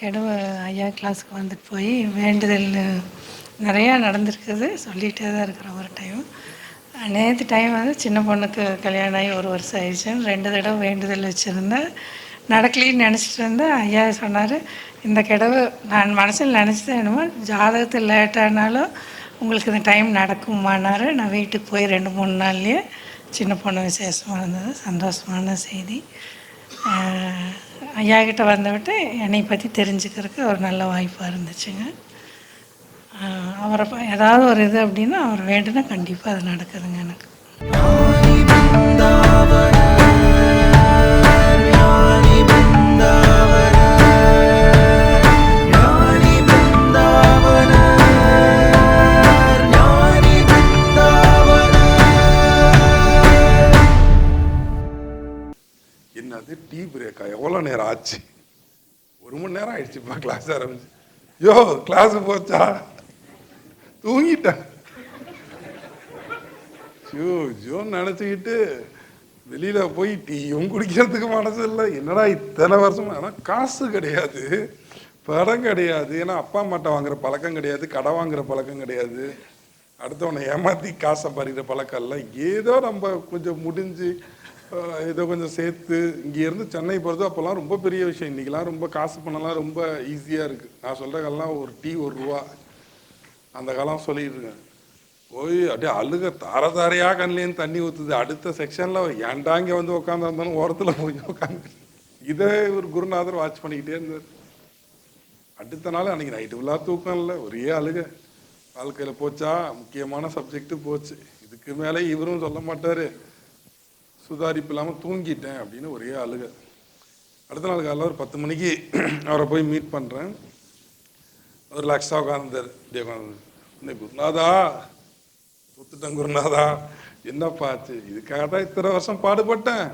திருப்பூர்லேருந்து கிடவு ஐயா கிளாஸுக்கு வந்துட்டு போய் வேண்டுதல் நிறையா நடந்திருக்குது. சொல்லிகிட்டே தான் இருக்கிறோம் ஒரு டைம் நேற்று டைம் வந்து சின்ன பொண்ணுக்கு கல்யாணம் ஆகி ஒரு வருஷம் ஆயிடுச்சு. ரெண்டு தடவை வேண்டுதல் வச்சுருந்தேன். நடக்கலின்னு நினச்சிட்டு இருந்தேன். ஐயா சொன்னார் இந்த கிடவு நான் மனசில் நினச்சது என்னமோ ஜாதகத்தில் லேட்டானாலும் உங்களுக்கு இந்த டைம் நடக்குமானார் நான் வீட்டுக்கு போய் ரெண்டு மூணு நாள்லேயே சின்ன பொண்ணு விசேஷமாக இருந்தது. சந்தோஷமான செய்தி. ஐயா கிட்ட வந்துவிட்டு என்னை பற்றி தெரிஞ்சுக்கிறதுக்கு ஒரு நல்ல வாய்ப்பாக இருந்துச்சுங்க. அவரை ப- ஏதாவது ஒரு இது அப்படின்னா அவர் வேண்டுனா கண்டிப்பாக அது நடக்குதுங்க எனக்கு. ஆரம்பிச்சு. யோ கிளாஸ் போச்சா? தூங்கிட்டேன். ஐயோ ஜோன்னு நினச்சிக்கிட்டு வெளியில போய் டீயும் குடிக்கிறதுக்கு மனசு இல்லை. என்னடா இத்தனை வருஷமா? ஆனால் காசு கிடையாது. படம் கிடையாது. ஏன்னா அப்பா அம்மாட்ட வாங்குற பழக்கம் கிடையாது. கடை வாங்குற பழக்கம் கிடையாது. அடுத்தவனை ஏமாத்தி காசை பறிக்கிற பழக்கம் இல்லை. ஏதோ நம்ம கொஞ்சம் முடிஞ்சு இதை கொஞ்சம் சேர்த்து இங்கேருந்து சென்னை போகிறது அப்போல்லாம் ரொம்ப பெரிய விஷயம். இன்றைக்கெலாம் ரொம்ப காசு பண்ணலாம் ரொம்ப ஈஸியாக இருக்குது நான் சொல்கிற காலம்லாம் ஒரு டீ ஒரு ரூபா. அந்த காலம் சொல்லிட்டு போய் அப்படியே அழுக தார தாரையாக கண்ணிலேருந்து தண்ணி ஊற்றுது அடுத்த செக்ஷனில் ஏன்டா இங்கே வந்து உட்காந்துருந்தாலும் ஓரத்தில் போய் உட்காந்து இதே ஒரு குருநாதர் வாட்ச் பண்ணிக்கிட்டே இருந்தார். அடுத்த நாள் அன்றைக்கி நைட்டு ஃபுல்லாக தூக்கம் இல்லை. ஒரே அழுக. வாழ்க்கையில் போச்சா? முக்கியமான சப்ஜெக்ட்டு போச்சு. இதுக்கு மேலே இவரும் சொல்ல மாட்டார். சுதாரிப்பு இல்லாமல் தூங்கிட்டேன் அப்படின்னு ஒரே அழுக. அடுத்த நாள் காலையில் ஒரு பத்து மணிக்கு அவரை போய் மீட் பண்ணுறேன் ஒரு ரிலாக்ஸாக உட்காந்துருந்தார் இப்படியே உட்காந்து குருநாதா? தூத்துட்டேன் குருநாதா. என்னப்பா ஆச்சு? இதுக்காக தான் இத்தனை வருஷம் பாடுபட்டேன்.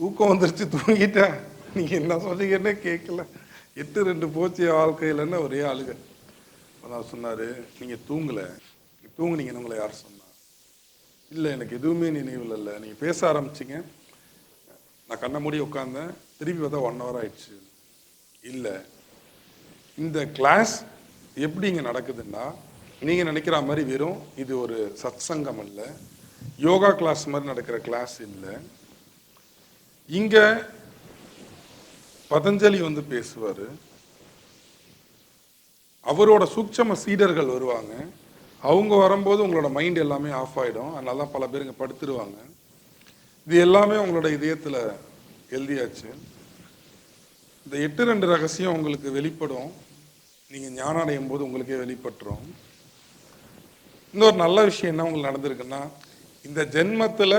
தூக்கம் வந்துருச்சு தூங்கிட்டேன். நீங்கள் என்ன சொன்னீங்கன்னே கேட்கல எட்டு ரெண்டு போச்சு என் வாழ்க்கையிலன்னு ஒரே அழுக. அதான் சொன்னார் நீங்கள் தூங்கலை. தூங்குனீங்கன்னு உங்களை யார் சொன்னா? இல்லை எனக்கு எதுவுமே நினைவில் இல்லை. நீங்கள் பேச ஆரம்பிச்சீங்க. நான் கண்ணை மூடி உட்காந்தேன் திருப்பி பார்த்தா ஒன் ஹவர் ஆயிடுச்சு. இல்லை. இந்த கிளாஸ் எப்படி இங்கே நடக்குதுன்னா நீங்கள் நினைக்கிற மாதிரி வெறும் இது ஒரு சத்சங்கம் அல்ல. யோகா கிளாஸ் மாதிரி நடக்கிற கிளாஸ் இல்லை. இங்கே பதஞ்சலி வந்து பேசுவார். அவரோட சூட்சம சீடர்கள் வருவாங்க. அவங்க வரும்போது உங்களோட மைண்ட் எல்லாமே ஆஃப் ஆகிடும் அதனால தான் பல பேர் படுத்துருவாங்க. இது எல்லாமே உங்களோட இதயத்தில் எழுதியாச்சு. இந்த எட்டு ரெண்டு ரகசியம் உங்களுக்கு வெளிப்படும். நீங்கள் ஞானம் அடையும் போது உங்களுக்கே வெளிப்பட்டுரும். இன்னொரு நல்ல விஷயம் என்ன உங்களுக்கு நடந்திருக்குன்னா இந்த ஜென்மத்தில்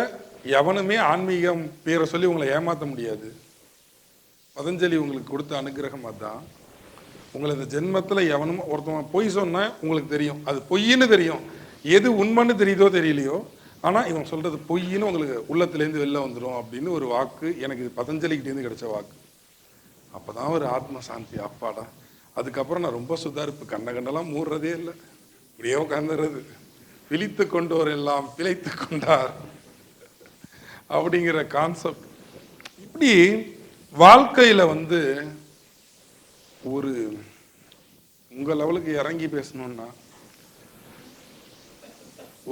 எவனுமே ஆன்மீகம் பேரை சொல்லி உங்களை ஏமாற்ற முடியாது. பதஞ்சலி உங்களுக்கு கொடுத்த அனுகிரகம் தான் உங்களை இந்த ஜென்மத்தில் எவனும் ஒருத்தவன் பொய் சொன்னால் உங்களுக்கு தெரியும். அது பொய்ன்னு தெரியும். எது உண்மைன்னு தெரியுதோ தெரியலையோ ஆனால் இவன் சொல்கிறது பொய்ன்னு உங்களுக்கு உள்ளத்துலேருந்து வெளில வந்துடும் அப்படின்னு ஒரு வாக்கு எனக்கு இது பதஞ்சலிக்கிட்டேருந்து கிடைச்ச வாக்கு. அப்பதான் ஒரு ஆத்ம சாந்தி அப்பாடா. அதுக்கப்புறம் நான் ரொம்ப சுதாரிப்பு கண்ண கண்ணெல்லாம் மூடுறதே இல்லை. இப்படியே உட்காந்துறது விழித்து கொண்டோர் எல்லாம் பிழைத்து கொண்டார் அப்படிங்கிற கான்செப்ட் இப்படி வாழ்க்கையில் வந்து ஒரு உங்கள் லெவலுக்கு இறங்கி பேசணும்னா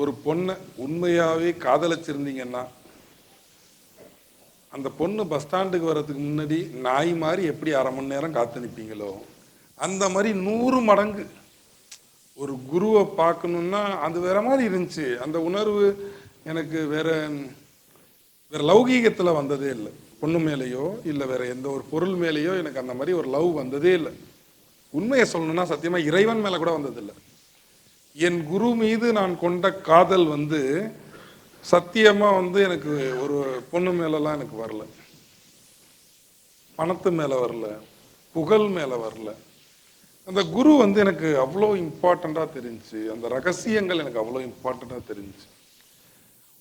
ஒரு பொண்ணை உண்மையாகவே காதலிச்சிருந்தீங்கன்னா அந்த பொண்ணு பஸ் ஸ்டாண்டுக்கு வர்றதுக்கு முன்னாடி நாய் மாதிரி எப்படி அரை மணி நேரம் காத்து நிற்பீங்களோ அந்த மாதிரி நூறு மடங்கு ஒரு குருவை பார்க்கணுன்னா அது வேற மாதிரி இருந்துச்சு. அந்த உணர்வு எனக்கு வேற வேற லௌகீகத்தில் வந்ததே இல்லை. பொண்ணு மேலேயோ இல்லை வேற எந்த ஒரு பொருள் மேலேயோ எனக்கு அந்த மாதிரி ஒரு லவ் வந்ததே இல்லை. உண்மையை சொல்லணும்னா சத்தியமா இறைவன் மேல கூட வந்ததில்லை. என் குரு மீது நான் கொண்ட காதல் வந்து சத்தியமா வந்து எனக்கு ஒரு பொண்ணு மேலலாம் எனக்கு வரல. பணத்து மேல வரல. புகழ் மேல வரல. அந்த குரு வந்து எனக்கு அவ்வளோ இம்பார்ட்டண்டா தெரிஞ்சு அந்த ரகசியங்கள் எனக்கு அவ்வளோ இம்பார்ட்டண்டா தெரிஞ்சு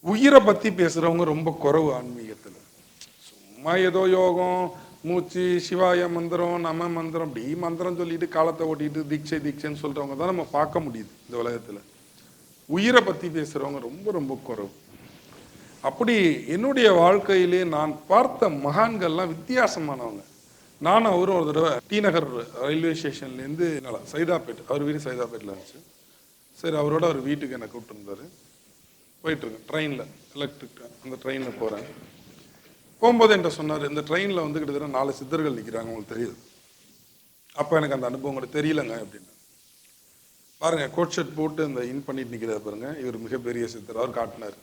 உயிரை பத்தி பேசுறவங்க ரொம்ப குறவு ஆன்மீகத்துல. சும்மா ஏதோ யோகம் மூச்சு சிவாய மந்திரம் நம மந்திரம் அப்படி மந்திரம் சொல்லிட்டு காலத்தை ஓட்டிட்டு தீட்சை தீட்சைன்னு சொல்றவங்க தான் நம்ம பார்க்க முடியுது இந்த உலகத்துல. உயிரை பத்தி பேசுறவங்க ரொம்ப ரொம்ப குறைவு. அப்படி என்னுடைய வாழ்க்கையிலே நான் பார்த்த மகான்கள்லாம் வித்தியாசமானவங்க. நானும் அவரும் ஒரு தடவை டி நகர் ரயில்வே ஸ்டேஷன்லேருந்து சைதாப்பேட் அவர் வீடு சைதாப்பேட்டில் இருந்துச்சு. சரி அவரோட அவர் வீட்டுக்கு என்னை கூப்பிட்டுருந்தார் போயிட்டுருக்கேன் ட்ரெயினில் எலக்ட்ரிக் அந்த ட்ரெயினில் போகிறேன் போகும்போது என்கிட்ட சொன்னார். இந்த ட்ரெயினில் வந்து கிட்டத்தட்ட நாலு சித்தர்கள் நிற்கிறாங்க உங்களுக்கு தெரியுது. அப்போ எனக்கு அந்த அனுபவம் கூட தெரியலங்க அப்படின்னு பாருங்க கோட் ஷர்ட் போட்டு அந்த இன் பண்ணிட்டு நிற்கிறத பாருங்க. இவர் மிகப்பெரிய சித்தர். அவர் காட்டினார்.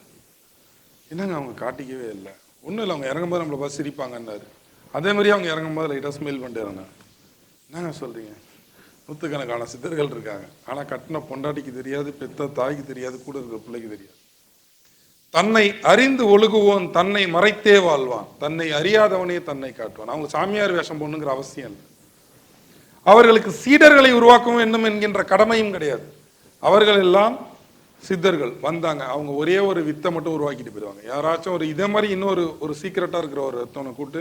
என்னங்க அவங்க காட்டிக்கவே இல்லை. ஒன்றும் இல்லை அவங்க இறங்கும்போது நம்மளை பார்த்து சிரிப்பாங்கன்னாரு. அதே மாதிரி அவங்க இறங்கும்போது லைட்டாக ஸ்மெல் பண்ணிட்டு என்னங்க சொல்கிறீங்க நூற்றுக்கணக்கான சித்தர்கள் இருக்காங்க. ஆனால் கட்டின பொண்டாட்டிக்கு தெரியாது பெத்த தாய்க்கு தெரியாது கூட இருக்கிற பிள்ளைக்கு தெரியாது. தன்னை அறிந்து ஒழுகுவோன் தன்னை மறைத்தே வாழ்வான். தன்னை அறியாதவனே தன்னை காட்டுவான். அவங்க சாமியார் வேஷம் போடணுங்கிற அவசியம் இல்லை. அவர்களுக்கு சீடர்களை உருவாக்க வேண்டும் என்கின்ற கடமையும் கிடையாது. அவர்கள் எல்லாம் சித்தர்கள் வந்தாங்க. அவங்க ஒரே ஒரு வித்தை மட்டும் உருவாக்கிட்டு போயிடுவாங்க யாராச்சும் ஒரு இதே மாதிரி இன்னொரு ஒரு சீக்கிரட்டா இருக்கிற ஒரு ஒருத்தவனை கூப்பிட்டு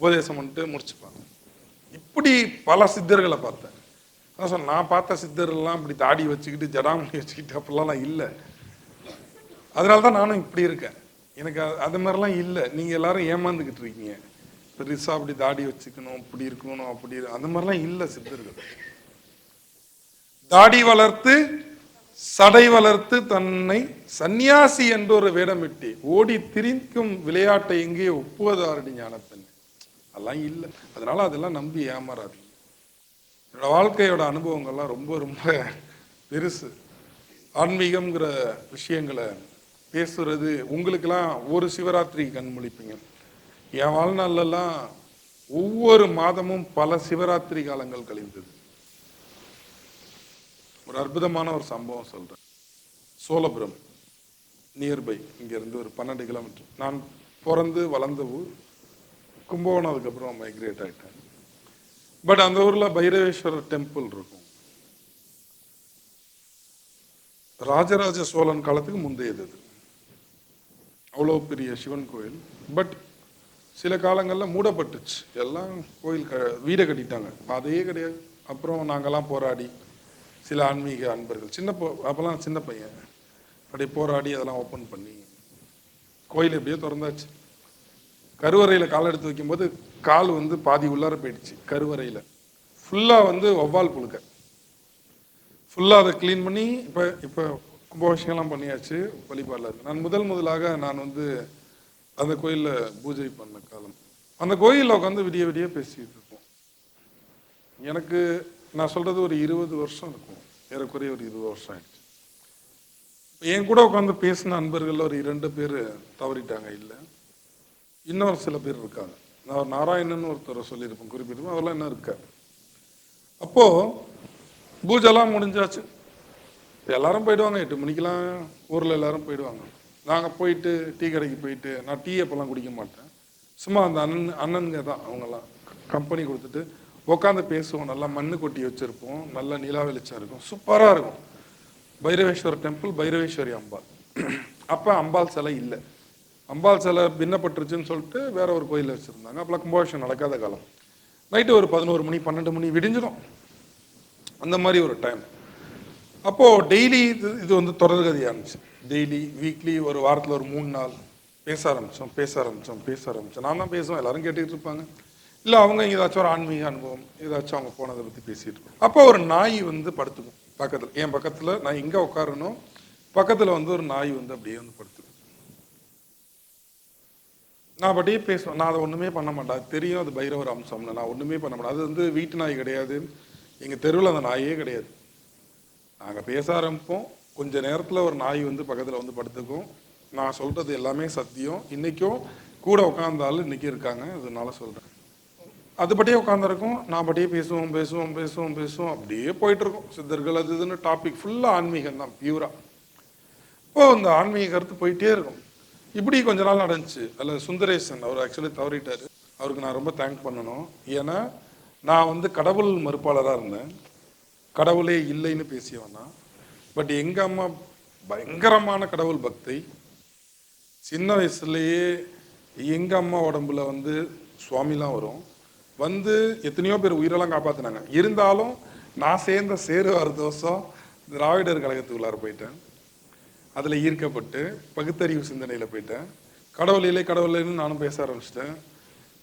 உபதேசம் பண்ணிட்டு முடிச்சுப்பாங்க. இப்படி பல சித்தர்களை பார்த்தேன். அதான் சொன்னேன், நான் பார்த்த சித்தர்கள்லாம் இப்படி தாடி வச்சுக்கிட்டு ஜடாமணி வச்சுக்கிட்டு அப்படிலாம் இல்லை. அதனால தான் நானும் இப்படி இருக்கேன். எனக்கு அது- அது மாதிரிலாம் இல்லை. நீங்கள் எல்லாரும் ஏமாந்துக்கிட்டு இருக்கீங்க. பெருசாக அப்படி தாடி வச்சுக்கணும் இப்படி இருக்கணும் அப்படி அந்த மாதிரிலாம் இல்லை சித்தர்கள். தாடி வளர்த்து சடை வளர்த்து தன்னை சந்நியாசி என்ற ஒரு வேடமிட்டு ஓடி திரிக்கும் விளையாட்டை எங்கேயே ஒப்புவதாரடி ஞானத்தன்? அதெல்லாம் இல்லை. அதனால அதெல்லாம் நம்பி ஏமாறாது என்னோட வாழ்க்கையோட அனுபவங்கள்லாம் ரொம்ப ரொம்ப பெருசு. ஆன்மீகம்ங்கிற விஷயங்களை பேசுறது உங்களுக்கெல்லாம் ஒரு சிவராத்திரி கண் முழிப்பீங்க என் வாழ்நாள்லலாம் ஒவ்வொரு மாதமும் பல சிவராத்திரி காலங்கள் கழிந்தது. ஒரு அற்புதமான ஒரு சம்பவம் சொல்றேன். சோழபுரம் நியர்பை இங்கேருந்து ஒரு பன்னெண்டு கிலோமீட்டர் நான் பிறந்து வளர்ந்த ஊர். கும்பகோணம் அதுக்கப்புறம் மைக்ரேட் ஆயிட்டேன். பட் அந்த ஊரில் பைரவேஸ்வரர் டெம்பிள் இருக்கும். ராஜராஜ சோழன் காலத்துக்கு முந்தையது அது. அவ்வளோ பெரிய சிவன் கோயில். பட் சில காலங்களில் மூடப்பட்டுச்சு. எல்லாம் கோயில் க வீடை கட்டிட்டாங்க. அதையே கிடையாது. அப்புறம் நாங்கள்லாம் போராடி சில ஆன்மீக அன்பர்கள் சின்ன போ அப்போல்லாம் சின்ன பையன். அப்படியே போராடி அதெல்லாம் ஓப்பன் பண்ணி கோயில் எப்படியோ திறந்தாச்சு. கருவறையில் கால் எடுத்து வைக்கும்போது கால் வந்து பாதி உள்ளார போயிடுச்சு கருவறையில். ஃபுல்லாக வந்து ஒவ்வால் புழுக்க. ஃபுல்லாக அதை க்ளீன் பண்ணி இப்போ இப்போ கும்பாபிஷேகம்லாம் பண்ணியாச்சு வழிபாடில் இருக்கு. நான் முதல் முதலாக நான் வந்து அந்த கோயிலில் பூஜை பண்ண காலம். அந்த கோயிலில் உட்காந்து விடிய விடிய பேசிட்டு இருப்போம். எனக்கு நான் சொல்கிறது ஒரு இருபது வருஷம் இருக்கும். ஏறக்குறைய ஒரு இருபது வருஷம் ஆயிடுச்சு. என் கூட உட்காந்து பேசின நண்பர்களில் ஒரு இரண்டு பேர் தவறிட்டாங்க இல்லை. இன்னொரு சில பேர் இருக்காங்க. நான் ஒரு நாராயணன் ஒருத்தரை சொல்லியிருப்பேன் குறிப்பிட்டிருப்பேன். அவரெல்லாம் இன்னும் இருக்கார். அப்போது பூஜைலாம் முடிஞ்சாச்சு. எல்லாரும் போயிடுவாங்க எட்டு மணிக்கெல்லாம் ஊரில் எல்லாரும் போயிடுவாங்க. நாங்கள் போயிட்டு டீ கடைக்கு போயிட்டு நான் டீ அப்போல்லாம் குடிக்க மாட்டேன். சும்மா அந்த அண்ணன் அண்ணனுங்க தான் அவங்கெல்லாம். கம்பெனி கொடுத்துட்டு உட்காந்து பேசுவோம். நல்லா மண்ணு கொட்டி வச்சுருப்போம். நல்லா நிலா வெளிச்சம் இருக்கும். சூப்பராக இருக்கும். பைரவேஸ்வர டெம்பிள் பைரவேஸ்வரி அம்பாள். அப்போ அம்பாள் சிலை இல்லை. அம்பாள் சிலை பின்னப்பட்டுருச்சுன்னு சொல்லிட்டு வேற ஒரு கோயிலில் வச்சுருந்தாங்க. அப்போலாம் கும்பாபிஷேகம் நடக்காத காலம். நைட்டு ஒரு பதினோரு மணி பன்னெண்டு மணி விடிஞ்சிடும் அந்த மாதிரி ஒரு டைம் அப்போது டெய்லி இது இது வந்து தொடர்கதி இருந்துச்சு. டெய்லி வீக்லி ஒரு வாரத்தில் ஒரு மூணு நாள் பேச ஆரம்பித்தோம் பேச ஆரம்பித்தோம் பேச ஆரம்பித்தோம் நான் தான் பேசுவேன் எல்லாரும் கேட்டுக்கிட்டு இருப்பாங்க. இல்லை அவங்க ஏதாச்சும் ஒரு ஆன்மீக அனுபவம் ஏதாச்சும் அவங்க போனதை பற்றி பேசிகிட்டு இருப்போம் அப்போ ஒரு நாய் வந்து படுத்துக்கும் பக்கத்தில். என் பக்கத்தில் நான் எங்கே உட்காரணும் பக்கத்தில் வந்து ஒரு நாய் வந்து அப்படியே வந்து படுத்துக்கும். நான் அப்படியே பேசுவேன். நான் அதை ஒன்றுமே பண்ண மாட்டேன். தெரியும் அது பைரவர் அம்சம்னு. நான் ஒன்றுமே பண்ண மாட்டேன். அது வந்து வீட்டு நாய் கிடையாது. எங்கள் தெருவில் அந்த நாயே கிடையாது. நாங்கள் பேச ஆரம்பிப்போம். கொஞ்ச நேரத்தில் ஒரு நாய் வந்து பக்கத்தில் வந்து படுத்துக்கும். நான் சொல்கிறது எல்லாமே சத்தியம். இன்றைக்கும் கூட உட்காந்தாலும் இன்றைக்கி இருக்காங்க. அதனால சொல்கிறேன் அது பட்டியே உட்காந்துருக்கும் நான் பட்டியே பேசுவோம் பேசுவோம் பேசுவோம் பேசுவோம். அப்படியே போயிட்டுருக்கோம். சித்தர்கள் அது இதுன்னு டாபிக் ஃபுல்லாக ஆன்மீகம் தான் பியூராக இப்போது இந்த ஆன்மீக கருத்து போயிட்டே இருக்கும். இப்படி கொஞ்ச நாள் நடந்துச்சு. அதில் சுந்தரேசன் அவர் ஆக்சுவலி தவறிட்டார். அவருக்கு நான் ரொம்ப தேங்க் பண்ணணும். ஏன்னா நான் வந்து கடவுள் மறுப்பாளராக இருந்தேன். கடவுளே இல்லைன்னு பேசியவனா? பட் எங்கள் அம்மா பயங்கரமான கடவுள் பக்தி. சின்ன வயசுலேயே எங்கள் அம்மா உடம்புல வந்து சுவாமிலாம் வரும். வந்து எத்தனையோ பேர் உயிரெல்லாம் காப்பாற்றினாங்க இருந்தாலும் நான் சேர்ந்த சேருவார் தோசம் திராவிடர் கழகத்துக்குள்ளார போயிட்டேன். அதில் ஈர்க்கப்பட்டு பகுத்தறிவு சிந்தனையில் போயிட்டேன். கடவுள் இல்லை கடவுள் இல்லைன்னு நானும் பேச ஆரம்பிச்சிட்டேன்.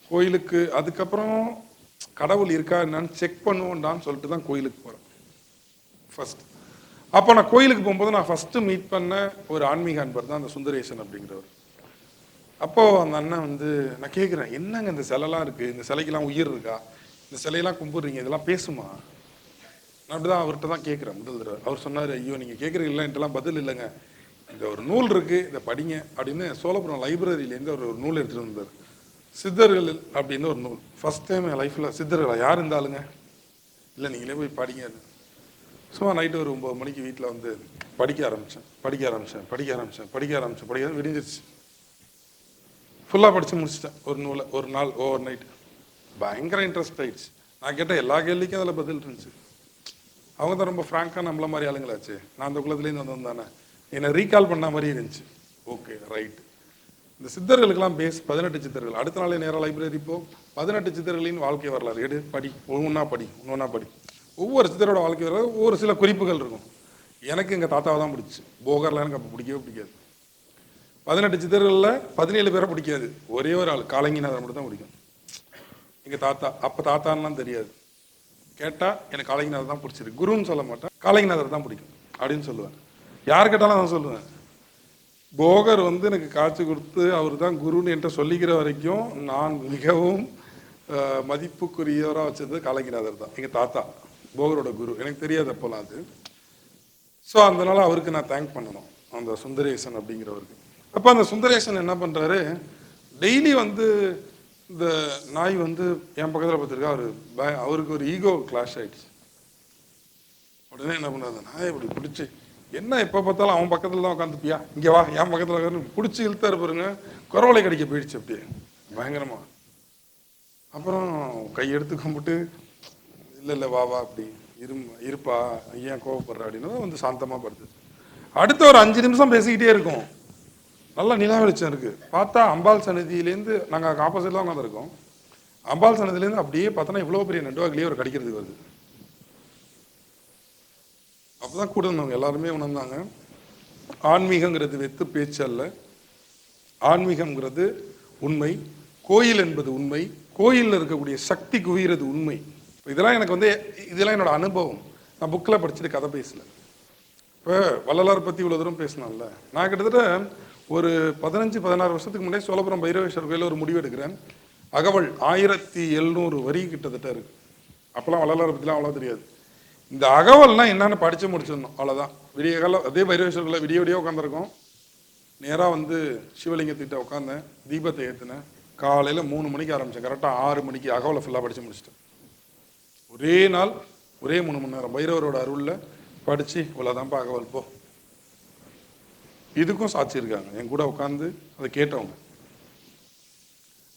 கோயிலுக்கு அதுக்கப்புறம் கடவுள் இருக்கா என்னன்னு செக் பண்ணுவோண்டான்னு சொல்லிட்டு தான் கோயிலுக்கு போகிறேன் ஃபஸ்ட் அப்போ நான் கோயிலுக்கு போகும்போது நான் ஃபஸ்ட்டு மீட் பண்ண ஒரு ஆன்மீக அன்பர் தான் அந்த சுந்தரேசன் அப்படிங்கிறவர். அப்போ அந்த அண்ணன் வந்து நான் கேட்குறேன் என்னங்க இந்த சிலைலாம் இருக்குது இந்த சிலைக்கெல்லாம் உயிர் இருக்கா? இந்த சிலையெல்லாம் கும்பிட்றீங்க இதெல்லாம் பேசுமா? நான் அப்படிதான் அவர்கிட்ட தான் கேட்குறேன் முதல் தடவை. அவர் சொன்னார் ஐயோ நீங்கள் கேட்குறீங்களா பதில் இல்லைங்க. இந்த ஒரு நூல் இருக்குது இதை படிங்க அப்படின்னு சோழபுரம் லைப்ரரியிலேருந்து அவர் ஒரு நூல் எடுத்துகிட்டு வந்தார். சித்தர்கள் அப்படின்னு ஒரு நூல். ஃபஸ்ட் டைம் என் லைஃப்பில் சித்தர்கள் யார் இருந்தாலுங்க இல்லை நீங்களே போய் படிங்க சும்மா நைட்டு ஒரு ஒம்பது மணிக்கு வீட்டில் வந்து படிக்க ஆரம்பித்தேன் படிக்க ஆரம்பித்தேன் படிக்க ஆரம்பித்தேன் படிக்க ஆரம்பித்தேன் படிக்க விடிஞ்சிருச்சு. ஃபுல்லாக படித்து முடிச்சிட்டேன். ஒரு நூலை ஒரு நாள் ஓவர் நைட் பயங்கர இன்ட்ரெஸ்ட் ஆயிடுச்சு. நான் கேட்ட எல்லா கேள்விக்கும் அதில் பதில் இருந்துச்சு. அவங்க தான் ரொம்ப ஃப்ராங்காக நம்மள மாதிரி ஆளுங்களாச்சு. நான் அந்த குலத்துலேருந்து வந்து தானே. என்னை ரீகால் பண்ண மாதிரி இருந்துச்சு. ஓகே ரைட் இந்த சித்தர்களுக்கெல்லாம் பேஸ் பதினெட்டு சித்தர்கள். அடுத்த நாளே நேராக லைப்ரரி போ. பதினெட்டு சித்தர்களின் வாழ்க்கை வரலாறு எடு படி. ஒவ்வொன்றா படி ஒன்றா படி. ஒவ்வொரு சித்தரோட வாழ்க்கை ஒரு ஒவ்வொரு சில குறிப்புகள் இருக்கும். எனக்கு எங்கள் தாத்தாவை தான் பிடிச்சி. போகர்லாம் எனக்கு அப்போ பிடிக்கவே பிடிக்காது. பதினெட்டு சித்தர்களில் பதினேழு பேரை பிடிக்காது. ஒரே ஒரு ஆள் காலங்கிநாதர் மட்டும் தான் பிடிக்கும். எங்கள் தாத்தா அப்போ தாத்தான்லாம் தெரியாது. கேட்டால் எனக்கு காலங்கிநாதர் தான் பிடிச்சிருக்கு குருன்னு சொல்ல மாட்டேன். காலங்கிநாதர் தான் பிடிக்கும் அப்படின்னு சொல்லுவேன். யார் கேட்டாலும் நான் சொல்லுவேன். போகர் வந்து எனக்கு காட்சி கொடுத்து அவர் தான் குருன்னு என்கிட்ட சொல்லிக்கிற வரைக்கும் நான் மிகவும் மதிப்புக்குரியவராக வச்சது காலங்கிநாதர் தான் எங்கள் தாத்தா. போகரோட குரு. எனக்கு தெரியாது அப்போலாம் அது. ஸோ அதனால அவருக்கு நான் தேங்க் பண்ணணும். அந்த சுந்தரேசன் அப்படிங்கிறவருக்கு. அப்போ அந்த சுந்தரேசன் என்ன பண்ணுறாரு டெய்லி வந்து இந்த நாய் வந்து என் பக்கத்தில் பார்த்துருக்கா அவர் பய அவருக்கு ஒரு ஈகோ கிளாஷ் ஆகிடுச்சு உடனே என்ன பண்ணாரு நாயை இப்படி பிடிச்சி என்ன எப்போ பார்த்தாலும் அவன் பக்கத்தில் தான் உட்காந்துப்பியா இங்கே வா என் பக்கத்தில் உட்காந்து பிடிச்சி இழுத்தாரு பாருங்க குரவலை கடிக்க போயிடுச்சு அப்படியே. பயங்கரமாக அப்புறம் கையெடுத்து கும்பிட்டு இல்லை இல்லை வா வா அப்படி. இரும் இருப்பா ஏன் கோவப்படுற அப்படின்னு வந்து சாந்தமாக படுத்து அடுத்த ஒரு அஞ்சு நிமிஷம் பேசிக்கிட்டே இருக்கும். நல்லா நிலா வெளிச்சம் இருக்கு. பார்த்தா அம்பாள் சன்னதியிலேருந்து நாங்கள் ஆப்போசிட்டில் தான் உட்காந்துருக்கோம் அம்பாள் சன்னதியிலேருந்து அப்படியே பார்த்தோன்னா இவ்வளோ பெரிய நெட்வாக்லேயே ஒரு கடிக்கிறதுக்கு வருது. அப்பதான் கூட இருந்தவங்க எல்லாருமே உணர்ந்தாங்க. ஆன்மீகங்கிறது வெத்து பேச்சு அல்ல. ஆன்மீகம்ங்கிறது உண்மை. கோயில் என்பது உண்மை. கோயிலில் இருக்கக்கூடிய சக்தி குவிகிறது உண்மை. இதெல்லாம் எனக்கு வந்து இதெல்லாம் என்னோட அனுபவம். நான் புக்கில் படிச்சுட்டு கதை பேசல. இப்போ வள்ளலார் பற்றி இவ்வளோ தூரம் பேசினான்ல நான் கிட்டத்தட்ட ஒரு பதினஞ்சு பதினாறு வருஷத்துக்கு முன்னாடி சோழபுரம் பைரவேஸ்வர் கோயிலில் ஒரு முடிவு எடுக்கிறேன். அகவல் ஆயிரத்தி எழுநூறு வரி கிட்டத்தட்ட இருக்கு. அப்போல்லாம் வள்ளலார் பற்றிலாம் அவ்வளோ தெரியாது. இந்த அகவல்னால் என்னென்னு படித்து முடிச்சிருந்தோம் அவ்வளோதான் விடிய காலம் அதே பைரவேஸ்வரில் விடிய விடிய உட்காந்துருக்கோம் நேராக வந்து சிவலிங்கத்திட்ட உட்காந்தேன் தீபத்தை ஏற்றினேன் காலையில் மூணு மணிக்கு ஆரம்பித்தேன் கரெக்டாக ஆறு மணிக்கு அகவலை ஃபுல்லாக படித்து முடிச்சிட்டேன். ஒரே நாள் ஒரே மூணு மணி நேரம். பைரவரோட அருளில் படித்து இவ்வளோதான் பார்க்க போ. இதுக்கும் சாட்சி இருக்காங்க. என் கூட உட்காந்து அதை கேட்டவங்க.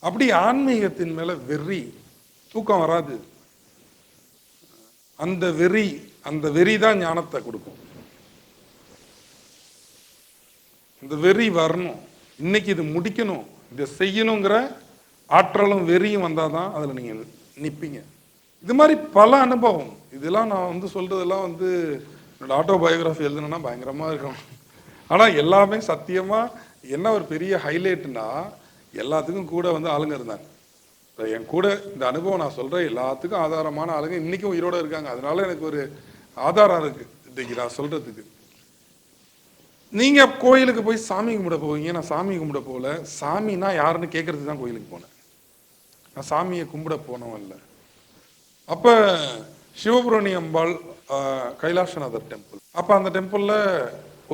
அப்படி ஆன்மீகத்தின் மேலே வெறி தூக்கம் வராது. அந்த வெறி அந்த வெறி தான் ஞானத்தை கொடுக்கும். இந்த வெறி வரணும். இன்னைக்கு இது முடிக்கணும். இதை செய்யணுங்கிற ஆற்றலும் வெறியும் வந்தால் தான் அதில் நீங்கள் நிற்பீங்க இது மாதிரி பல அனுபவம். இதெல்லாம் நான் வந்து சொல்றதெல்லாம் வந்து என்னோட ஆட்டோபயோகிராஃபி எழுதுனா பயங்கரமாக இருக்கும். ஆனால் எல்லாமே சத்தியமாக என்ன ஒரு பெரிய ஹைலைட்னா எல்லாத்துக்கும் கூட வந்து ஆளுங்க இருந்தாங்க. என் கூட இந்த அனுபவம் நான் சொல்கிறேன் எல்லாத்துக்கும் ஆதாரமான ஆளுங்க இன்றைக்கும் உயிரோட இருக்காங்க. அதனால எனக்கு ஒரு ஆதாரம் இருக்குது இன்றைக்கி நான் சொல்கிறதுக்கு நீங்கள் கோயிலுக்கு போய் சாமி கும்பிட போவீங்க. நான் சாமி கும்பிட போகல. சாமினா யாருன்னு கேட்குறதுக்கு தான் கோயிலுக்கு போனேன். நான் சாமியை கும்பிட போனவன் இல்லை. அப்ப சிவபுரணி அம்பாள் கைலாசநாதர் டெம்பிள் அப்ப அந்த டெம்பிள்ல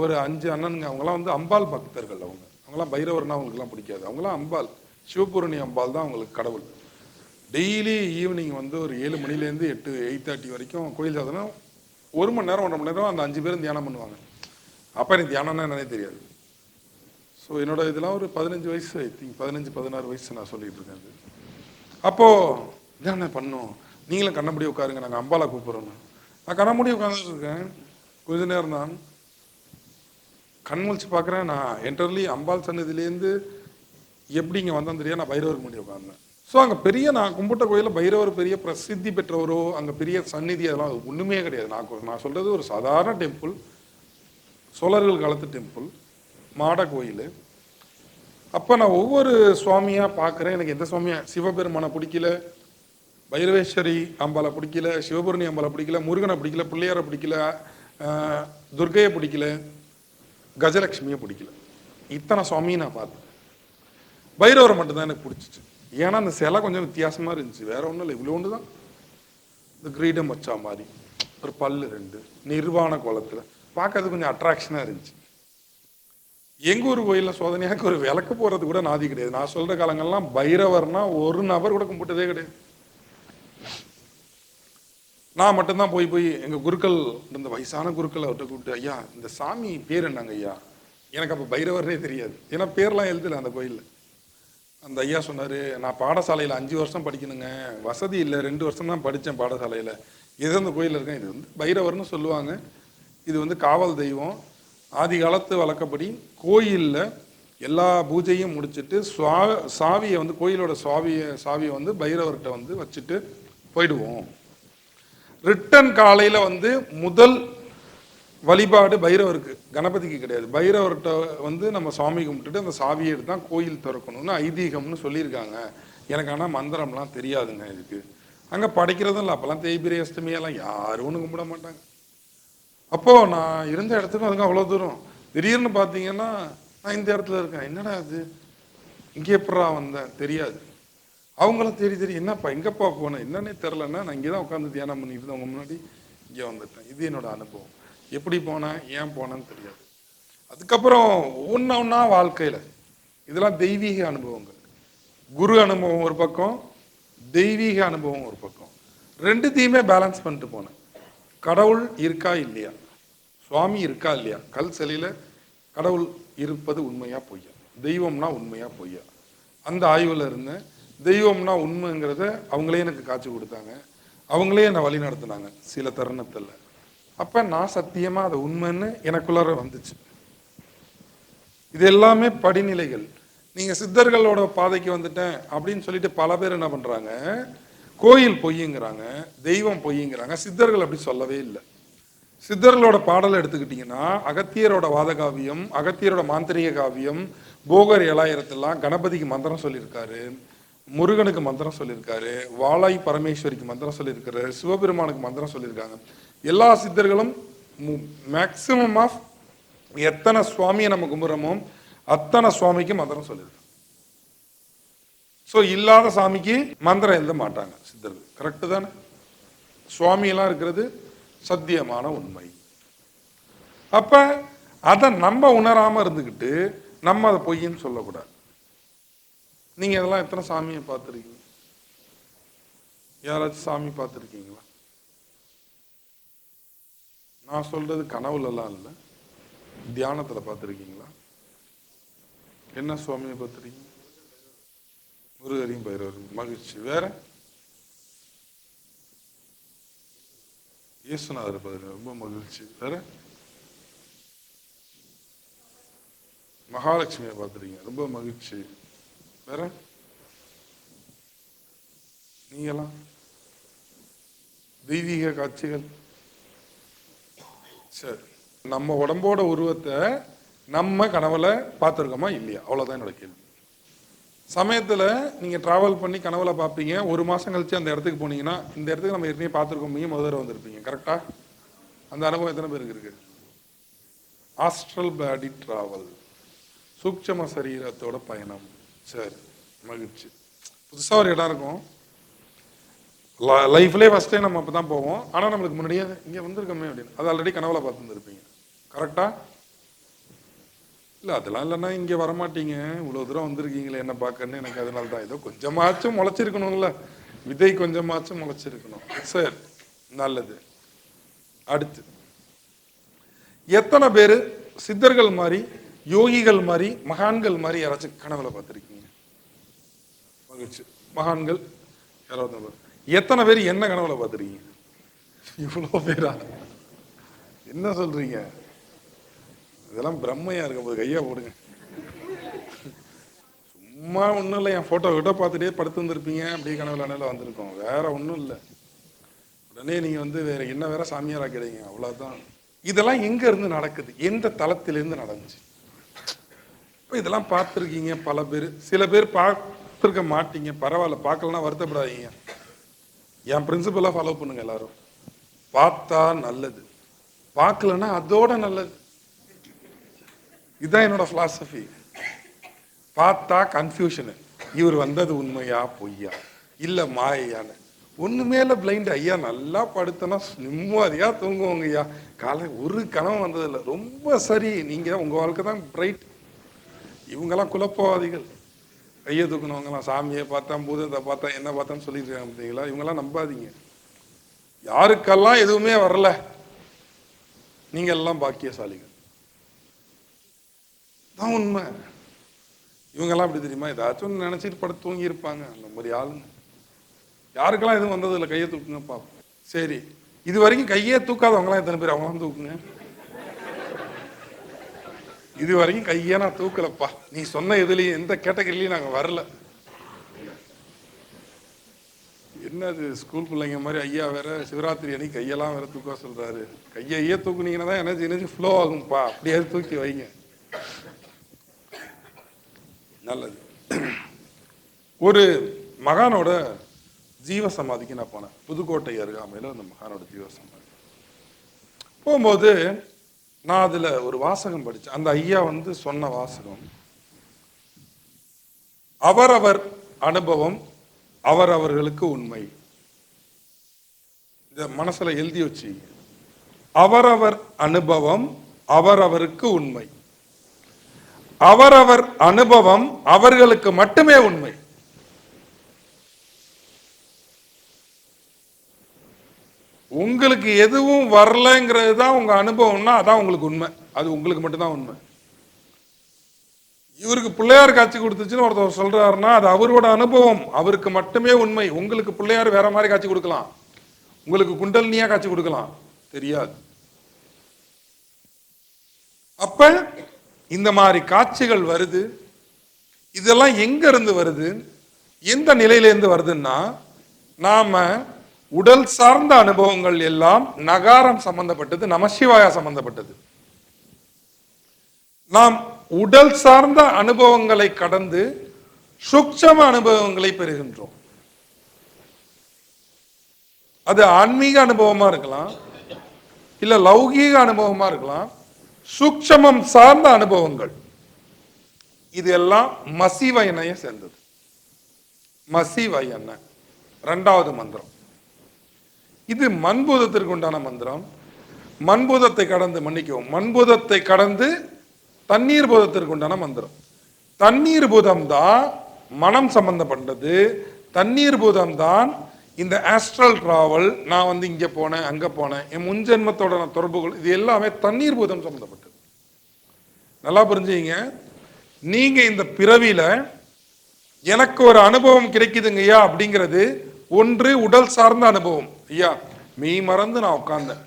ஒரு அஞ்சு அண்ணனுங்க அவங்கலாம் வந்து அம்பாள் பக்தர்கள் அவங்க. அவங்களாம் பைரவர்னா அவங்களுக்குலாம் பிடிக்காது. அவங்களாம் அம்பாள். சிவபூரணி அம்பாள் தான் அவங்களுக்கு கடவுள். டெய்லி ஈவினிங் வந்து ஒரு ஏழு மணிலேருந்து எட்டு எயிட் தேர்ட்டி வரைக்கும் கோயில் சாதனம் ஒரு மணி நேரம் ஒன்றரை மணி நேரம் அந்த அஞ்சு பேரும் தியானம் பண்ணுவாங்க. அப்போ எனக்கு தியானம்னா என்னன்னே தெரியாது. ஸோ என்னோட இதெல்லாம் ஒரு பதினஞ்சு வயசு ஐ திங்க் பதினஞ்சு பதினாறு வயசு நான் சொல்லிட்டு இருக்கேன். அது அப்போது இதானே பண்ணோம். நீங்களும் கண்ணபடி உட்காருங்க நாங்கள் அம்பாலா கூப்பிட்றோம். நான் கண்ணபடி உட்காந்துட்டு இருக்கேன். கொஞ்ச நேரம் தான். கண் முழிச்சு பார்க்குறேன் நான் என்டர்லி அம்பாள் சன்னதிலேருந்து எப்படி இங்கே வந்தேன் தெரியாது. நான் பைரவர் முடி உட்காந்தேன் ஸோ அங்கே பெரிய நான் கும்பிட்ட கோயிலில் பைரவர் பெரிய பிரசித்தி பெற்றவரோ அங்கே பெரிய சந்நிதி அதெல்லாம் ஒன்றுமே கிடையாது. நான் நான் சொல்கிறது ஒரு சாதாரண டெம்பிள் சோழர்கள் காலத்து டெம்பிள் மாட கோயில். அப்போ நான் ஒவ்வொரு சுவாமியாக பார்க்குறேன். எனக்கு எந்த சுவாமியாக சிவபெருமானை பிடிக்கல. பைரவேஸ்வரி அம்பாலை பிடிக்கல சிவபுரணி அம்பாலை பிடிக்கல முருகனை பிடிக்கல பிள்ளையாரை பிடிக்கல துர்கையை பிடிக்கல கஜலட்சுமியை பிடிக்கல. இத்தனை சுவாமியும் நான் பார்த்தேன். பைரவரை மட்டும்தான் எனக்கு பிடிச்சிச்சு. ஏன்னா அந்த சிலை கொஞ்சம் வித்தியாசமாக இருந்துச்சு. வேற ஒன்றும் இல்லை. இவ்வளோ தான் இந்த கிரீடம் வச்சா மாதிரி. ஒரு பல்லு ரெண்டு. நிர்வாண குளத்தில் பார்க்கறது கொஞ்சம் அட்ராக்ஷனாக இருந்துச்சு. எங்கள் ஊர் கோயிலில் சோதனையாக்கு ஒரு விளக்கு போகிறது கூட நாதி கிடையாது. நான் சொல்கிற காலங்கள்லாம் பைரவர்னா ஒரு நபர் கூட கும்பிட்டதே கிடையாது. நான் மட்டும்தான் போய் போய் எங்கள் குருக்கள் இந்த வயசான குருக்கள் அவர்கிட்ட கூப்பிட்டு ஐயா இந்த சாமி பேர் என்னங்க ஐயா? எனக்கு அப்போ பைரவர்னே தெரியாது. ஏன்னா பேர்லாம் எழுதல அந்த கோயிலில். அந்த ஐயா சொன்னார் நான் பாடசாலையில் அஞ்சு வருஷம் படிக்கணுங்க. வசதி இல்லை. ரெண்டு வருஷம் தான் படித்தேன் பாடசாலையில். இது அந்த கோயிலில் இருக்கேன். இது வந்து பைரவர்னு சொல்லுவாங்க. இது வந்து காவல் தெய்வம். ஆதி காலத்து வழக்கப்படி கோயிலில் எல்லா பூஜையும் முடிச்சிட்டு சுவா சாவியை வந்து கோயிலோட சாவியை சாவியை வந்து பைரவர்கிட்ட வந்து வச்சுட்டு போயிடுவோம். ரிட்டன் காலையில் வந்து முதல் வழிபாடு பைரவருக்கு. கணபதிக்கு கிடையாது. பைரவர்கிட்ட வந்து நம்ம சாமி கும்பிட்டுட்டு அந்த சாவியை எடுத்து தான் கோயில் திறக்கணும்னு ஐதீகம்னு சொல்லியிருக்காங்க. எனக்கு ஆனால் மந்திரம்லாம் தெரியாதுங்க இதுக்கு. அங்கே படிக்கிறதும் இல்லை. அப்போல்லாம் தேய்பிரை அஷ்டமியெல்லாம் யாரும் ஒன்று கும்பிட மாட்டாங்க. அப்போது நான் இருந்த இடத்துக்கும் அதுக்கும் அவ்வளோ தூரம். திடீர்னு பார்த்தீங்கன்னா நான் இந்த இடத்துல இருக்கேன். என்னடா இது? இங்கே எப்படா வந்தேன்? தெரியாது. அவங்களும் தெரிய தெரி என்னப்பா எங்கப்பா போனேன் என்னன்னே தெரிலன்னா நான் இங்கே தான் உட்காந்து தியானம் பண்ணிட்டு இருந்தேன். முன்னாடி இங்கே வந்துட்டேன். இது என்னோட அனுபவம். எப்படி போனேன் ஏன் போனேன்னு தெரியாது. அதுக்கப்புறம் ஒன்றா ஒன்றா வாழ்க்கையில் இதெல்லாம் தெய்வீக அனுபவங்கள். குரு அனுபவம் ஒரு பக்கம் தெய்வீக அனுபவம் ஒரு பக்கம். ரெண்டுத்தையுமே பேலன்ஸ் பண்ணிட்டு போனேன். கடவுள் இருக்கா இல்லையா? சுவாமி இருக்கா இல்லையா? கல் சிலையில் கடவுள் இருப்பது உண்மையாக பொய்யா? தெய்வம்னா உண்மையாக பொய்யா? அந்த ஆய்வில் இருந்தேன். தெய்வம்னா உண்மைங்கிறத அவங்களே எனக்கு காட்சி கொடுத்தாங்க. அவங்களே என்னை வழி நடத்தினாங்க சில தருணத்தில். அப்போ நான் சத்தியமாக அதை உண்மைன்னு எனக்குள்ளார வந்துச்சு. இது எல்லாமே படிநிலைகள். நீங்கள் சித்தர்களோட பாதைக்கு வந்துட்டேன் அப்படின்னு சொல்லிட்டு பல பேர் என்ன பண்றாங்க? கோயில் பொய்யுங்கிறாங்க தெய்வம் பொய்யுங்கிறாங்க சித்தர்கள் அப்படி சொல்லவே இல்லை. சித்தர்களோட பாடலை எடுத்துக்கிட்டிங்கன்னா அகத்தியரோட வாதகாவியம் அகத்தியரோட மாந்திரிக காவியம் போகர் ஏழாயிரத்தெல்லாம் கணபதிக்கு மந்திரம் சொல்லியிருக்காரு. முருகனுக்கு மந்திரம் சொல்லியிருக்காரு வாழாய் பரமேஸ்வரிக்கு மந்திரம் சொல்லியிருக்காரு சிவபெருமானுக்கு மந்திரம் சொல்லியிருக்காங்க. எல்லா சித்தர்களும் மேக்சிமம் ஆஃப் எத்தனை சுவாமியை நம்ம கும்பிட்றோமோ அத்தனை சுவாமிக்கு மந்திரம் சொல்லியிருக்காங்க. ஸோ இல்லாத சாமிக்கு மந்திரம் எழுத மாட்டாங்க சித்தர்கள். கரெக்டு தானே? சுவாமியெல்லாம் இருக்கிறது சத்தியமான உண்மை. அப்போ அதை நம்ம உணராமல் இருந்துக்கிட்டு நம்ம அதை பொய்ன்னு சொல்லக்கூடாது. நீங்கள் இதெல்லாம் எத்தனை சாமியை பார்த்துருக்கீங்க? யாராச்சும் சாமி பார்த்துருக்கீங்களா? நான் சொல்கிறது கனவுலலாம் இல்லை. தியானத்தில் பார்த்துருக்கீங்களா? என்ன சுவாமியை பார்த்துருக்கீங்க? முருகரையும் பைரவரும் மகிழ்ச்சி. வேற? இயேசுநாதர் பாருங்க ரொம்ப மகிழ்ச்சி. வேற? மகாலட்சுமியை பார்த்துருக்கீங்க. ரொம்ப மகிழ்ச்சி. வேற? நீங்களாம் தெய்வீக காட்சிகள். சரி. நம்ம உடம்போட உருவத்தை நம்ம கனவுல பார்த்துருக்கோமா இல்லையா? அவ்வளோதான் என்னோட கேள்வி. சமயத்தில் நீங்கள் ட்ராவல் பண்ணி கனவுல பார்ப்பீங்க. ஒரு மாதம் கழிச்சு அந்த இடத்துக்கு போனீங்கன்னா இந்த இடத்துக்கு நம்ம ஏற்கனவே பார்த்துருக்கோம். முதல் வந்திருப்பீங்க. கரெக்டாக அந்த அனுபவம் எத்தனை பேருக்கு இருக்கு? ஆஸ்ட்ரல் பாடி ட்ராவல் சூக்ஷம சரீரத்தோட பயணம். சரி மகிழ்ச்சி. புதுசாக ஒரு இடம் இருக்கும். லைஃப்லேயே ஃபர்ஸ்ட் டைம் நம்ம அப்போ தான் போவோம். ஆனால் நம்மளுக்கு முன்னாடியே இங்கே வந்திருக்கோமே அப்படின்னு. அது ஆல்ரெடி கனவுல பார்த்துருந்துருப்பீங்க. கரெக்டாக இல்லை அதெல்லாம் இல்லைன்னா இங்கே வரமாட்டீங்க. இவ்வளோ தூரம் வந்திருக்கீங்களே என்ன பார்க்கன்னு எனக்கு அதனால தான் ஏதோ கொஞ்சமாச்சும் முளைச்சிருக்கணும்ல. விதை கொஞ்சமாச்சும் முளைச்சிருக்கணும். சரி நல்லது. அடுத்து. எத்தனை பேர் சித்தர்கள் மாதிரி யோகிகள் மாதிரி மகான்கள் மாதிரி யாராச்சும் கனவுல பார்த்துருக்கீங்க? மகிழ்ச்சி. மகான்கள் யாராவது எத்தனை பேர் என்ன கனவுல பார்த்துருக்கீங்க? இவ்வளோ பேரா? என்ன சொல்றீங்க? இதெல்லாம் பிரம்மையா இருக்கும்போது கையா போடுங்க. சும்மா ஒன்றும் இல்லை என் ஃபோட்டோ கிட்ட பார்த்துட்டே படுத்து வந்திருப்பீங்க. அப்படியே கனவுல அணையில வந்திருக்கோம். வேற ஒன்றும் இல்லை. உடனே நீங்கள் வந்து வேற என்ன வேற சாமியாராக ஆக்கிடுங்க அவ்வளோதான் இதெல்லாம் எங்கேருந்து நடக்குது? எந்த தளத்திலிருந்து நடந்துச்சு? இப்போ இதெல்லாம் பார்த்துருக்கீங்க பல பேர். சில பேர் பார்த்துருக்க மாட்டீங்க. பரவாயில்ல பார்க்கலன்னா வருத்தப்படாதீங்க. என் பிரின்சிபலாக ஃபாலோ பண்ணுங்க எல்லாரும். பார்த்தா நல்லது. பார்க்கலன்னா அதோட நல்லது. இதுதான் என்னோட ஃபிலாசபி பார்த்தா கன்ஃபியூஷனு இவர் வந்தது உண்மையா பொய்யா? இல்லை மாயையான்னு. ஒன்றுமே இல்லை பிளைண்ட் ஐயா நல்லா படுத்தனா நிம்மதியா தூங்குவோங்க ஐயா காலை ஒரு கனவு வந்ததில்லை. ரொம்ப சரி. நீங்க உங்க வாழ்க்கை தான் பிரைட் இவங்கெல்லாம் குழப்பவாதிகள் கையை தூக்குனவங்கலாம் சாமியை பார்த்தா பூதத்தை பார்த்தா என்ன பார்த்தான்னு சொல்லிட்டு இருக்காங்க பார்த்தீங்களா? இவங்கெல்லாம் நம்பாதீங்க. யாருக்கெல்லாம் எதுவுமே வரல நீங்க எல்லாம் பாக்கியசாலிகள். தான் உண்மை. இவங்கெல்லாம் அப்படி தெரியுமா? ஏதாச்சும் ஒன்று நினைச்சிட்டு படுத்து தூங்கி இருப்பாங்க அந்த மாதிரி ஆளுங்க. யாருக்கெல்லாம் எதுவும் வந்தது இல்லை கையை தூக்குங்க பார்ப்போம். சரி இது வரைக்கும் கையே தூக்காதவங்களாம் எத்தனை பேர்? அவங்களாம் தூக்குங்க. இது வரைக்கும் கையே நான் தூக்கலப்பா. நீ சொன்ன எதுலயும் எந்த கேட்டகரிலையும் நாங்க வரல. என்னது ஸ்கூல் பிள்ளைங்க மாதிரி ஐயா வேற சிவராத்திரி அன்னைக்கு கையெல்லாம் வேற தூக்க சொல்றாரு. கையையே தூக்குனீங்கன்னா தான் எனர்ஜி எனர்ஜி ஃப்ளோ ஆகும்ப்பா அப்படியே தூக்கி வைங்க. நல்லது. ஒரு மகானோட ஜீவ சமாதிக்கு நான் போனேன். புதுக்கோட்டை அருகாமையில் அந்த மகானோட ஜீவ சமாதி போகும்போது நான் அதில் ஒரு வாசகம் படித்தேன் அந்த ஐயா வந்து சொன்ன வாசகம் அவரவர் அனுபவம் அவரவர்களுக்கு உண்மை. இந்த மனசில் எழுதி வச்சு அவரவர் அனுபவம் அவரவருக்கு உண்மை. அவரவர் அனுபவம் அவர்களுக்கு மட்டுமே உண்மை. உங்களுக்கு எதுவும் வரலங்கிறது தான் உங்கள் அனுபவம்னா அதான் உங்களுக்கு உண்மை. அது உங்களுக்கு மட்டும்தான் உண்மை. இவருக்கு பிள்ளையார் காட்சி கொடுத்துச்சுன்னு ஒருத்தர் சொல்றாருன்னா அது அவரோட அனுபவம். அவருக்கு மட்டுமே உண்மை. உங்களுக்கு பிள்ளையார் வேற மாதிரி காட்சி கொடுக்கலாம். உங்களுக்கு குண்டலினியா காட்சி கொடுக்கலாம். தெரியாது. அப்ப இந்த மாதிரி காட்சிகள் வருது. இதெல்லாம் எங்க இருந்து வருது? எந்த நிலையிலேருந்து வருதுன்னா நாம உடல் சார்ந்த அனுபவங்கள் எல்லாம் நகாரம் சம்பந்தப்பட்டது நமசிவாயா சம்பந்தப்பட்டது. நாம் உடல் சார்ந்த அனுபவங்களை கடந்து சுக்ஷம அனுபவங்களை பெறுகின்றோம். அது ஆன்மீக அனுபவமா இருக்கலாம் இல்ல லௌகீக அனுபவமா இருக்கலாம் சூக்ஷமம் சார்ந்த அனுபவங்கள். இது எல்லாம் மசிவயனைய சேர்ந்தது. மசிவயன ரெண்டாவது மந்திரம். இது மண்பூதத்திற்கு உண்டான மந்திரம். மண்பூதத்தை கடந்து மன்னிக்கவும். மண்பூதத்தை கடந்து தண்ணீர் பூதத்திற்கு உண்டான மந்திரம். தண்ணீர் பூதம் தான் மனம் சம்பந்தப்பட்டது. தண்ணீர் பூதம் தான் இந்த ஆஸ்ட்ரல் டிராவல் நான் வந்து இங்கே போனேன் அங்கே போனேன் என் முன்ஜென்மத்தோட நான் தொடர்புகள் இது எல்லாமே தண்ணீர் பூதம் சம்மந்தப்பட்டது நல்லா புரிஞ்சுங்க. நீங்கள் இந்த பிறவியில் எனக்கு ஒரு அனுபவம் கிடைக்குதுங்கய்யா அப்படிங்கிறது ஒன்று உடல் சார்ந்த அனுபவம். ஐயா மெய் மறந்து நான் உட்கார்ந்தேன்.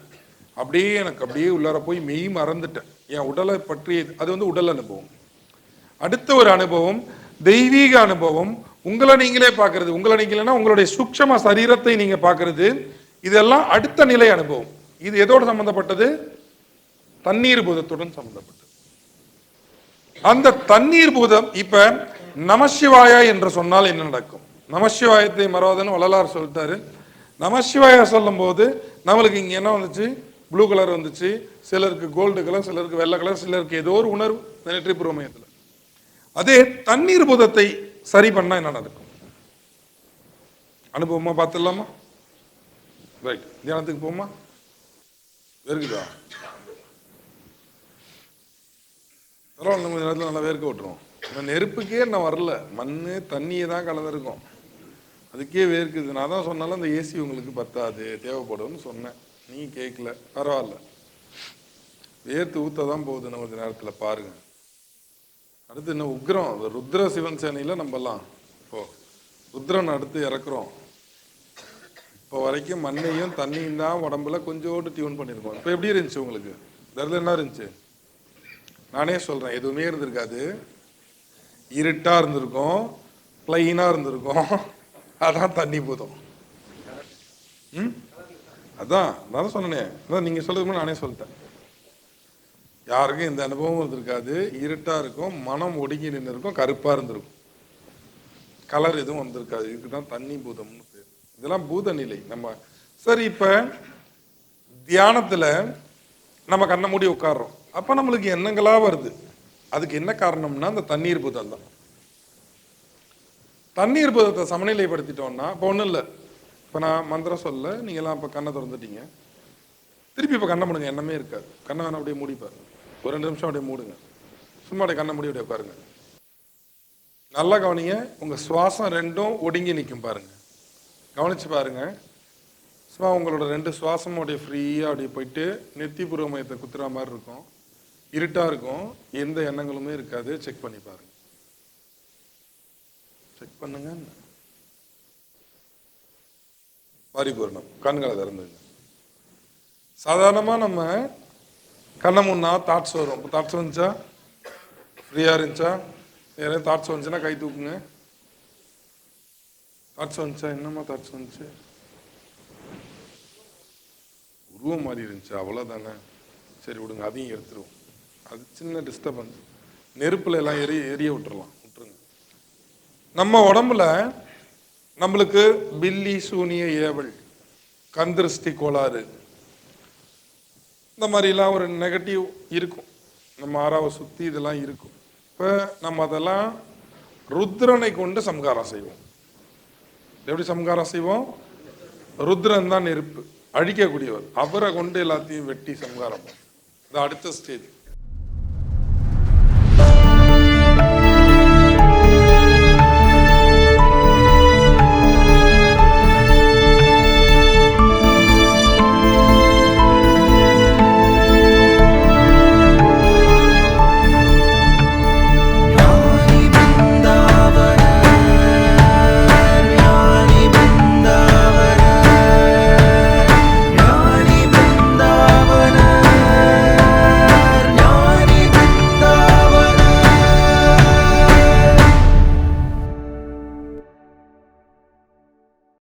அப்படியே எனக்கு அப்படியே உள்ளார போய் மெய் மறந்துட்டேன். என் உடலை பற்றி அது வந்து உடல் அனுபவம். அடுத்த ஒரு அனுபவம் தெய்வீக அனுபவம். உங்களை நீங்களே பார்க்கறது. உங்களை நீங்களேனா உங்களுடைய சூக்ஷம சரீரத்தை நீங்க பார்க்கறது. இதெல்லாம் அடுத்த நிலை அனுபவம். இது எதோடு சம்பந்தப்பட்டது? தண்ணீர் பூதத்துடன் சம்பந்தப்பட்டது. அந்த தண்ணீர் பூதம் இப்ப நமசிவாயா என்று சொன்னால் என்ன நடக்கும்? நமசிவாயத்தை மறவாதன்னு வள்ளலார் சொல்லிட்டாரு. நமசிவாயா சொல்லும் போது நம்மளுக்கு இங்கே என்ன வந்துச்சு? ப்ளூ கலர் வந்துச்சு. சிலருக்கு கோல்டு கலர் சிலருக்கு வெள்ளை கலர் சிலருக்கு ஏதோ ஒரு உணர்வு நெற்றி புறமயத்தில் அதே தண்ணீர் பூதத்தை சரி பண்ணால் என்ன நடக்கும்? அனுபவமா பார்த்துடலாமா? ரைட் தியானத்துக்கு போமா? இருக்குதா பரவாயில்ல நம்ம நேரத்தில் நல்லா வேர்க்க விட்டுரும் நெருப்புக்கே நான் வரல. மண் தண்ணியை தான் கலந்துருக்கும். அதுக்கே வேர்க்குது. நான் தான் சொன்னாலும் அந்த ஏசி உங்களுக்கு பத்தாது தேவைப்படும்னு சொன்னேன். நீ கேட்கல பரவாயில்ல. வேர்த்து ஊத்த தான் போகுது நம்ம இந்த நேரத்தில் பாருங்க. அடுத்து என்ன உக்ரம். ருத்ர சிவன் சேனையில் நம்பலாம். இப்போ ருத்ரன் அடுத்து இறக்குறோம். இப்போ வரைக்கும் மண்ணையும் தண்ணியும் தான் உடம்புல கொஞ்சோடு டியூன் பண்ணியிருக்கோம் இப்போ எப்படி இருந்துச்சு உங்களுக்கு? தரில் என்ன இருந்துச்சு? நானே சொல்கிறேன் எதுவுமே இருந்திருக்காது. இருட்டாக இருந்திருக்கும். பிளைனாக இருந்திருக்கும். அதான் தண்ணி பூதம். ம்? அதான் நான் சொன்னேனே. அதான் நீங்கள் சொல்றதுக்கு நானே சொல்லிட்டேன். யாருக்கும் இந்த அனுபவம் இருந்திருக்காது. இருட்டாக இருக்கும் மனம் ஒடுங்கி நின்று இருக்கும் கருப்பாக இருந்திருக்கும். கலர் எதுவும் வந்திருக்காது. இதுக்கு தான் தண்ணி பூதம்னு பேர். இதெல்லாம் பூத நிலை. நம்ம சரி இப்போ தியானத்தில் நம்ம கண்ணை மூடி உட்கார்றோம். அப்போ நம்மளுக்கு எண்ணங்களாக வருது. அதுக்கு என்ன காரணம்னா அந்த தண்ணீர் பூதம் தான் தண்ணீர் பதத்தை சமநிலைப்படுத்திட்டோம்னா இப்போ ஒன்றும் இல்லை. இப்போ நான் மந்திரம் சொல்ல நீங்களாம் இப்போ கண்ணை திறந்துட்டீங்க. திருப்பி இப்போ கண்ணை மூடுங்க எண்ணமே இருக்காது. கண்ணை வேணா அப்படியே மூடி ஒரு ரெண்டு நிமிஷம் அப்படியே மூடுங்க. சும்மா அப்படியே கண்ணை மூடி அப்படியே உட்காருங்க. நல்லா கவனிங்க உங்கள் சுவாசம் ரெண்டும் ஒடுங்கி நிற்கும் பாருங்க. கவனிச்சு பாருங்க. சும்மா உங்களோட ரெண்டு சுவாசமும் அப்படியே ஃப்ரீயாக அப்படியே போயிட்டு நெத்தி பூர்வ மையத்தை குத்துற மாதிரி இருக்கும். இருட்டாக இருக்கும். எந்த எண்ணங்களுமே இருக்காது. செக் பண்ணி பாருங்க. செக் பண்ணுங்க. பரிபூர்ணம். கண்களை திறந்துங்க சாதாரணமா நம்ம கண்ணை முன்னா தாட்ஸ் வரும். தாட்ஸ் வந்துச்சா? ஃப்ரீயா இருந்துச்சா? யாராவது தாட்ஸ் வந்துச்சுன்னா கை தூக்குங்க. தாட்ஸ் வந்துச்சா? என்னம்மா தாட்ஸ் வந்துச்சு? உருவம் மாதிரி இருந்துச்சு. அவ்வளோதானே சரி விடுங்க. அதையும் எடுத்துருவோம். அது சின்ன டிஸ்டர்பன்ஸ் நெருப்புல எல்லாம் எரிய எரிய விட்டுறலாம். நம்ம உடம்புல நம்மளுக்கு பில்லி சூனிய ஏவல் கந்திருஷ்டி கோளாறு. இந்த மாதிரிலாம் ஒரு நெகட்டிவ் இருக்கும். நம்ம ஆறாவை சுற்றி இதெல்லாம் இருக்கும். இப்போ நம்ம அதெல்லாம் ருத்ரனை கொண்டு சம்காரம் செய்வோம். எப்படி சம்காரம் செய்வோம்? ருத்ரன் தான் நெருப்பு. அழிக்கக்கூடியவர். அவரை கொண்டு எல்லாத்தையும் வெட்டி சம்காரம் இது அடுத்த ஸ்டேஜ்